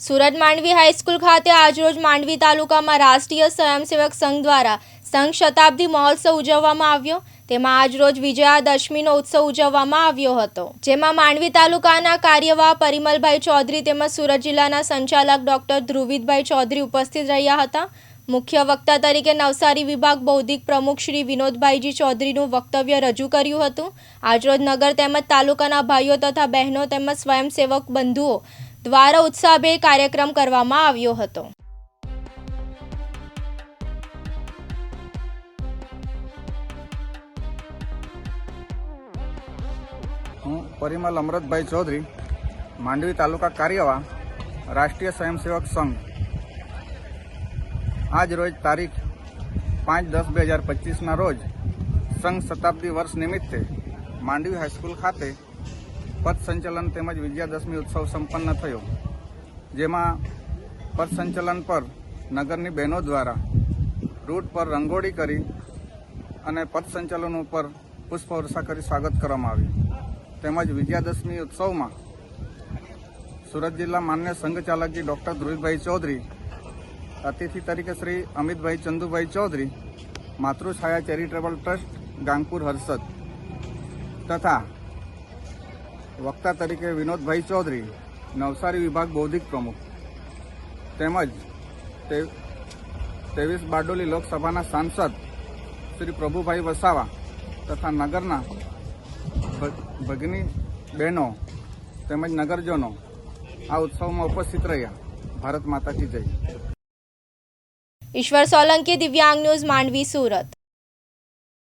Surat Mandvi high school ખાતે આજરોજ માંડવી તાલુકામાં રાષ્ટ્રીય સ્વયંસેવક સંઘ દ્વારા સંઘ શતાબ્દી મહોત્સવ ઉજવવામાં આવ્યો. તેમાં આજરોજ વિજયાદશમીનો ઉત્સવ ઉજવવામાં આવ્યો હતો. જેમાં માંડવી તાલુકાના કાર્યવાહ પરિમલભાઈ ચૌધરી તેમજ સુરત જિલ્લાના સંચાલક ડોક્ટર ધ્રુવિતભાઈ ચૌધરી ઉપસ્થિત રહ્યા હતા. મુખ્ય વક્તા તરીકે નવસારી વિભાગ બૌદ્ધિક પ્રમુખ શ્રી વિનોદભાઈજી ચૌધરીનું વક્તવ્ય રજૂ કર્યું હતું. આજરોજ નગર તેમજ તાલુકાના ભાઈઓ તથા બહેનો તેમજ સ્વયંસેવક બંધુઓ દ્વારા ઉત્સાહભેર કાર્યક્રમ કરવામાં આવ્યો હતો. હું પરિમલ અમૃતભાઈ ચૌધરી, માંડવી તાલુકા કાર્યવાહ રાષ્ટ્રીય સ્વયંસેવક સંઘ. આજ રોજ તારીખ પાંચ દસ બે હજાર પચીસના રોજ સંઘ શતાબ્દી વર્ષ નિમિત્તે માંડવી હાઈસ્કૂલ ખાતે પથ સંચલન તેમજ વિજયાદશમી ઉત્સવ સંપન્ન થયો, જેમાં પથ સંચલન પર નગરની બહેનો દ્વારા રૂટ પર રંગોળી કરી અને પથ સંચલન ઉપર પુષ્પવર્ષા કરી સ્વાગત કરવામાં આવ્યું. તેમજ વિજયાદશમી ઉત્સવમાં સુરત જિલ્લા માન્ય સંઘચાલકજી ડૉક્ટર ધ્રુવભાઈ ચૌધરી, અતિથિ તરીકે શ્રી અમિતભાઈ ચંદુભાઈ ચૌધરી માતૃછાયા ચેરિટેબલ ટ્રસ્ટ ગાંગપુર હર્ષદ તથા વક્તા તરીકે વિનોદભાઈ ચૌધરી, નવસારી વિભાગ બૌદ્ધિક પ્રમુખ. તેમજ ત્રેવીસ બારડોલી લોકસભાના સાંસદ શ્રી પ્રભુભાઈ વસાવા તથા નગરના ભગની બહેનો તેમજ નગરજનો આ ઉત્સવમાં ઉપસ્થિત રહ્યા. ભારત માતા કી જય. ઈશ્વર સોલંકી દિવ્યાંગ ન્યૂઝ માંડવી, સુરત.